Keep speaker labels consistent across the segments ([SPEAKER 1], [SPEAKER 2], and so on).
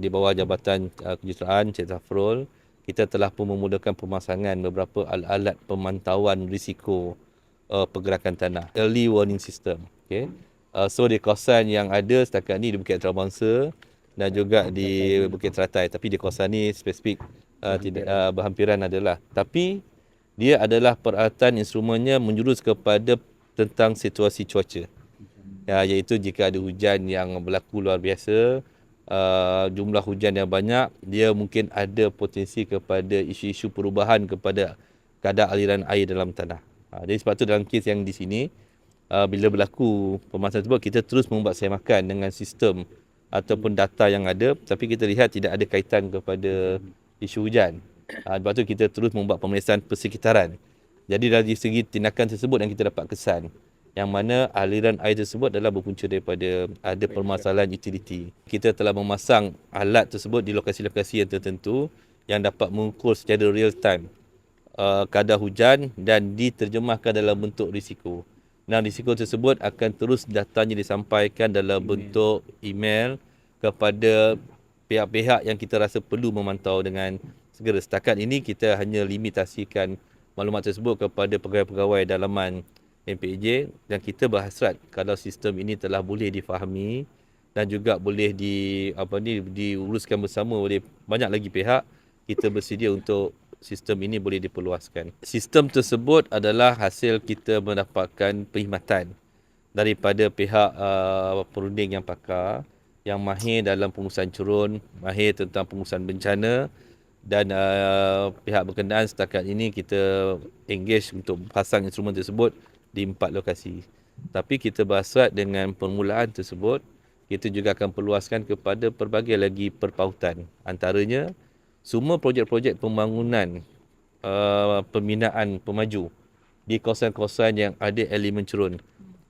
[SPEAKER 1] di bawah Jabatan uh, Kejuruteraan Cik Zafrul, kita telah pun memudahkan pemasangan beberapa alat-alat pemantauan risiko uh, pergerakan tanah, early warning system. Okay. Uh, so di kawasan yang ada setakat ni di Bukit Antarabangsa dan juga di Bukit Teratai. Tapi di kawasan ni spesifik uh, tidak uh, berhampiran adalah. Tapi dia adalah peralatan instrumennya menjurus kepada tentang situasi cuaca. Ya, iaitu jika ada hujan yang berlaku luar biasa, uh, jumlah hujan yang banyak, dia mungkin ada potensi kepada isu-isu perubahan kepada kadar aliran air dalam tanah. Uh, jadi sebab itu dalam kes yang di sini, uh, bila berlaku permasalahan tersebut, kita terus membuat semakan dengan sistem ataupun data yang ada, tapi kita lihat tidak ada kaitan kepada isu hujan. Uh, sebab itu kita terus membuat pemeriksaan persekitaran. Jadi dari segi tindakan tersebut yang kita dapat kesan, yang mana aliran air tersebut adalah berpunca daripada ada permasalahan utility. Kita telah memasang alat tersebut di lokasi-lokasi yang tertentu yang dapat mengukur secara real time uh, kadar hujan dan diterjemahkan dalam bentuk risiko. Dan risiko tersebut akan terus datanya disampaikan dalam bentuk email kepada pihak-pihak yang kita rasa perlu memantau dengan segera. Setakat ini kita hanya limitasikan maklumat tersebut kepada pegawai-pegawai dalaman MPJ dan kita berhasrat kalau sistem ini telah boleh difahami dan juga boleh di apa ni diuruskan bersama oleh banyak lagi pihak kita bersedia untuk sistem ini boleh diperluaskan. Sistem tersebut adalah hasil kita mendapatkan perkhidmatan daripada pihak uh, perunding yang pakar yang mahir dalam pengurusan curun, mahir tentang pengurusan bencana dan uh, pihak berkenaan setakat ini kita engage untuk pasang instrumen tersebut di empat lokasi. Tapi kita berhasrat dengan permulaan tersebut, kita juga akan perluaskan kepada pelbagai lagi perpautan. Antaranya, semua projek-projek pembangunan uh, pembinaan pemaju di kawasan-kawasan yang ada elemen cerun.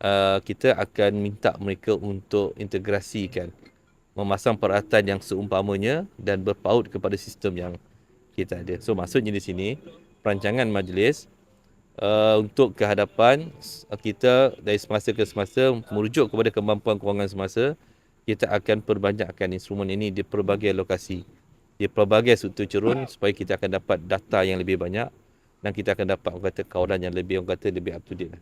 [SPEAKER 1] Uh, kita akan minta mereka untuk integrasikan memasang peralatan yang seumpamanya dan berpaut kepada sistem yang kita ada. So maksudnya di sini perancangan majlis uh, untuk kehadapan kita dari semasa ke semasa merujuk kepada kemampuan kewangan semasa kita akan perbanyakkan instrumen ini di pelbagai lokasi di pelbagai struktur cerun supaya kita akan dapat data yang lebih banyak dan kita akan dapat orang kata kawalan yang lebih orang kata lebih up to date.